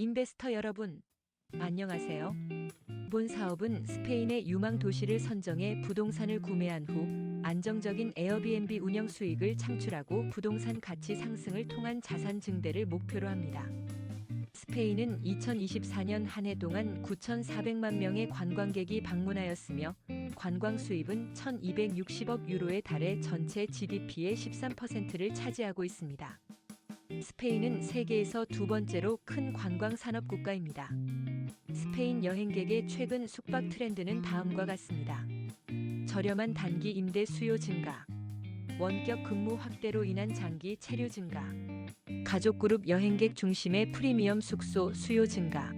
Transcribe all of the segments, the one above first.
인베스터 여러분, 안녕하세요. 본 사업은 스페인의 유망 도시를 선정해 부동산을 구매한 후 안정적인 에어비앤비 운영 수익을 창출하고 부동산 가치 상승을 통한 자산 증대를 목표로 합니다. 스페인은 2024년 한 해 동안 9,400만 명의 관광객이 방문하였으며 관광 수입은 1,260억 유로에 달해 전체 GDP의 13%를 차지하고 있습니다. 스페인은 세계에서 두 번째로 큰 관광 산업 국가입니다. 스페인 여행객의 최근 숙박 트렌드는 다음과 같습니다. 저렴한 단기 임대 수요 증가, 원격 근무 확대로 인한 장기 체류 증가, 가족 그룹 여행객 중심의 프리미엄 숙소 수요 증가,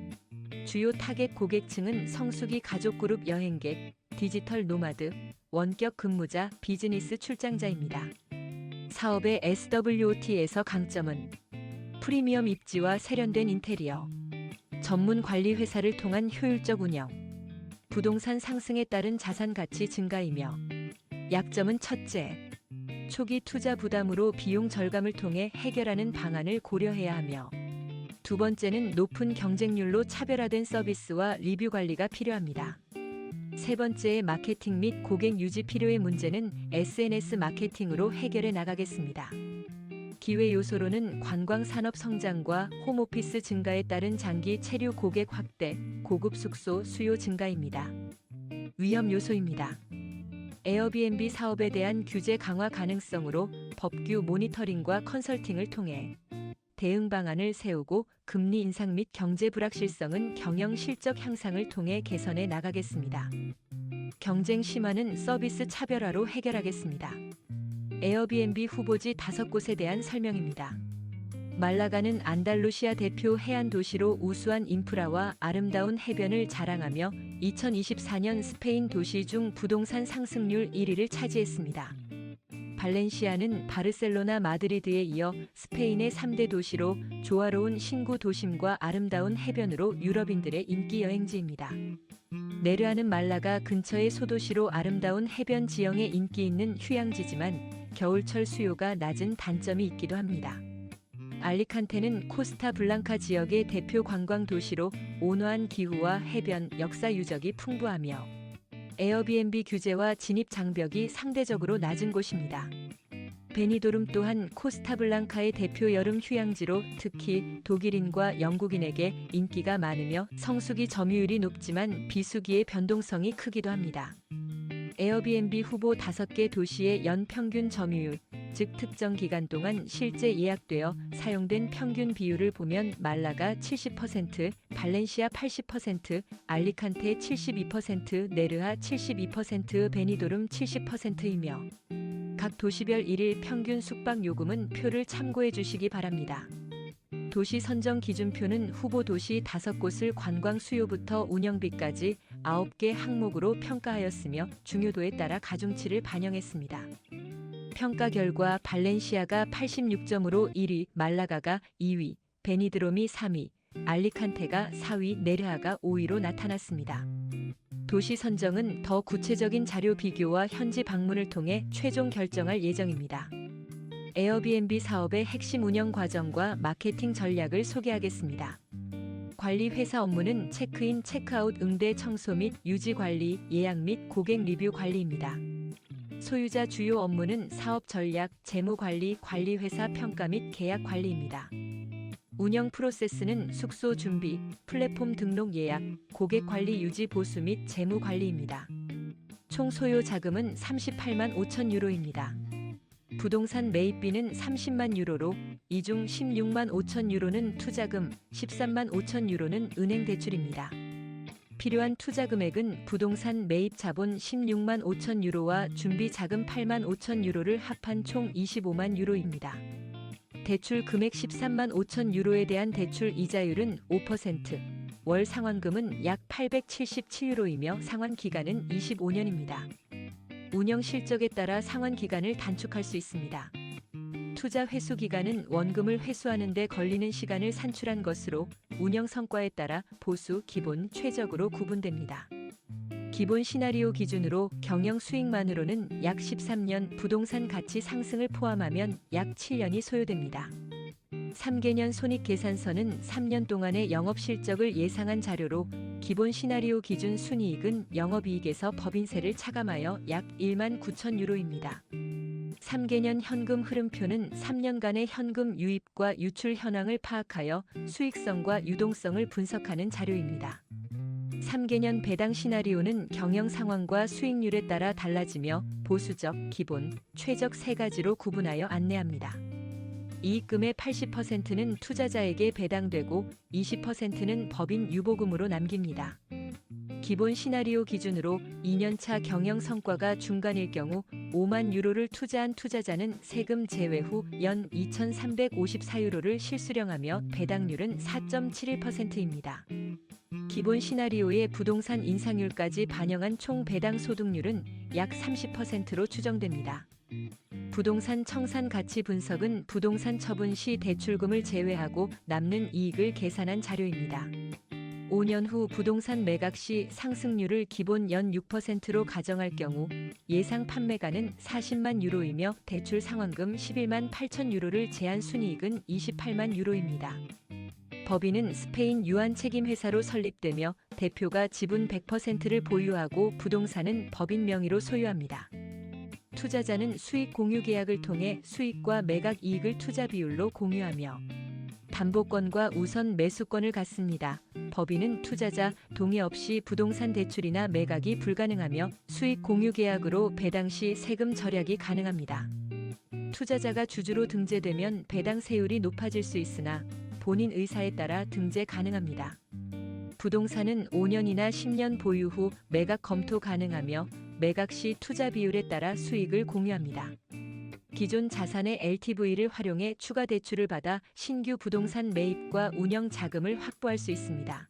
주요 타겟 고객층은 성수기 가족 그룹 여행객, 디지털 노마드, 원격 근무자, 비즈니스 출장자입니다. 사업의 SWOT에서 강점은 프리미엄 입지와 세련된 인테리어, 전문 관리 회사를 통한 효율적 운영, 부동산 상승에 따른 자산 가치 증가이며 약점은 첫째, 초기 투자 부담으로 비용 절감을 통해 해결하는 방안을 고려해야 하며 두 번째는 높은 경쟁률로 차별화된 서비스와 리뷰 관리가 필요합니다. 세 번째의 마케팅 및 고객 유지 필요의 문제는 SNS 마케팅으로 해결해 나가겠습니다. 기회 요소로는 관광 산업 성장과 홈오피스 증가에 따른 장기 체류 고객 확대, 고급 숙소 수요 증가입니다. 위험 요소입니다. 에어비앤비 사업에 대한 규제 강화 가능성으로 법규 모니터링과 컨설팅을 통해 대응 방안을 세우고 금리 인상 및 경제 불확실성은 경영 실적 향상을 통해 개선해 나가겠습니다. 경쟁 심화는 서비스 차별화로 해결하겠습니다. 에어비앤비 후보지 다섯 곳에 대한 설명입니다. 말라가는 안달루시아 대표 해안 도시로 우수한 인프라와 아름다운 해변을 자랑하며 2024년 스페인 도시 중 부동산 상승률 1위를 차지했습니다. 발렌시아는 바르셀로나 마드리드에 이어 스페인의 3대 도시로 조화로운 신구 도심과 아름다운 해변으로 유럽인들의 인기 여행지입니다. 네르아는 말라가 근처의 소도시로 아름다운 해변 지형에 인기 있는 휴양지지만 겨울철 수요가 낮은 단점이 있기도 합니다. 알리칸테는 코스타 블랑카 지역의 대표 관광 도시로 온화한 기후와 해변, 역사 유적이 풍부하며 에어비앤비 규제와 진입 장벽이 상대적으로 낮은 곳입니다. 베니도름 또한 코스타블랑카의 대표 여름 휴양지로 특히 독일인과 영국인에게 인기가 많으며 성수기 점유율이 높지만 비수기의 변동성이 크기도 합니다. 에어비앤비 후보 5개 도시의 연 평균 점유율, 즉 특정 기간 동안 실제 예약되어 사용된 평균 비율을 보면 말라가 70%, 발렌시아 80%, 알리칸테 72%, 네르하 72%, 베니도름 70%이며 각 도시별 일일 평균 숙박 요금은 표를 참고해 주시기 바랍니다. 도시 선정 기준표는 후보 도시 5곳을 관광 수요부터 운영비까지 9개 항목으로 평가하였으며 중요도에 따라 가중치를 반영했습니다. 평가 결과 발렌시아가 86점으로 1위, 말라가가 2위, 베니드롬이 3위, 알리칸테가 4위, 네르하가 5위로 나타났습니다. 도시 선정은 더 구체적인 자료 비교와 현지 방문을 통해 최종 결정할 예정입니다. 에어비앤비 사업의 핵심 운영 과정과 마케팅 전략을 소개하겠습니다. 관리 회사 업무는 체크인, 체크아웃, 응대, 청소 및 유지 관리, 예약 및 고객 리뷰 관리입니다. 소유자 주요 업무는 사업 전략, 재무 관리, 관리 회사 평가 및 계약 관리입니다. 운영 프로세스는 숙소 준비, 플랫폼 등록 예약, 고객 관리 유지 보수 및 재무 관리입니다. 총 소요 자금은 38만 5천 유로입니다. 부동산 매입비는 30만 유로로 이 중 16만 5천 유로는 투자금, 13만 5천 유로는 은행 대출입니다. 필요한 투자 금액은 부동산 매입 자본 16만 5천 유로와 준비 자금 8만 5천 유로를 합한 총 25만 유로입니다. 대출 금액 13만 5천 유로에 대한 대출 이자율은 5%, 월 상환금은 약 877유로이며 상환 기간은 25년입니다. 운영 실적에 따라 상환 기간을 단축할 수 있습니다. 투자 회수 기간은 원금을 회수하는 데 걸리는 시간을 산출한 것으로 운영 성과에 따라 보수, 기본, 최적으로 구분됩니다. 기본 시나리오 기준으로 경영 수익만으로는 약 13년, 부동산 가치 상승을 포함하면 약 7년이 소요됩니다. 3개년 손익계산서는 3년 동안의 영업실적을 예상한 자료로 기본 시나리오 기준 순이익은 영업이익에서 법인세를 차감하여 약 1만 9천 유로입니다. 3개년 현금 흐름표는 3년간의 현금 유입과 유출 현황을 파악하여 수익성과 유동성을 분석하는 자료입니다. 3개년 배당 시나리오는 경영 상황과 수익률에 따라 달라지며 보수적, 기본, 최적 세 가지로 구분하여 안내합니다. 이익금의 80%는 투자자에게 배당되고 20%는 법인 유보금으로 남깁니다. 기본 시나리오 기준으로 2년차 경영 성과가 중간일 경우 5만 유로를 투자한 투자자는 세금 제외 후 연 2,354유로를 실수령하며 배당률은 4.71%입니다. 기본 시나리오의 부동산 인상률까지 반영한 총 배당 소득률은 약 30%로 추정됩니다. 부동산 청산 가치 분석은 부동산 처분 시 대출금을 제외하고 남는 이익을 계산한 자료입니다. 5년 후 부동산 매각 시 상승률을 기본 연 6%로 가정할 경우 예상 판매가는 40만 유로이며 대출 상환금 11만 8천 유로를 제한 순이익은 28만 유로입니다. 법인은 스페인 유한 책임 회사로 설립되며 대표가 지분 100%를 보유하고 부동산은 법인 명의로 소유합니다. 투자자는 수익 공유 계약을 통해 수익과 매각 이익을 투자 비율로 공유하며 담보권과 우선 매수권을 갖습니다. 법인은 투자자 동의 없이 부동산 대출이나 매각이 불가능하며 수익 공유 계약으로 배당 시 세금 절약이 가능합니다. 투자자가 주주로 등재되면 배당 세율이 높아질 수 있으나 본인 의사에 따라 등재 가능합니다. 부동산은 5년이나 10년 보유 후 매각 검토 가능하며 매각 시 투자 비율에 따라 수익을 공유합니다. 기존 자산의 LTV를 활용해 추가 대출을 받아 신규 부동산 매입과 운영 자금을 확보할 수 있습니다.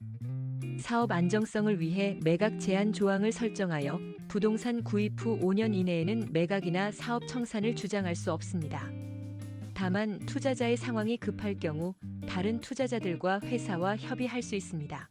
사업 안정성을 위해 매각 제한 조항을 설정하여 부동산 구입 후 5년 이내에는 매각이나 사업 청산을 주장할 수 없습니다. 다만 투자자의 상황이 급할 경우 다른 투자자들과 회사와 협의할 수 있습니다.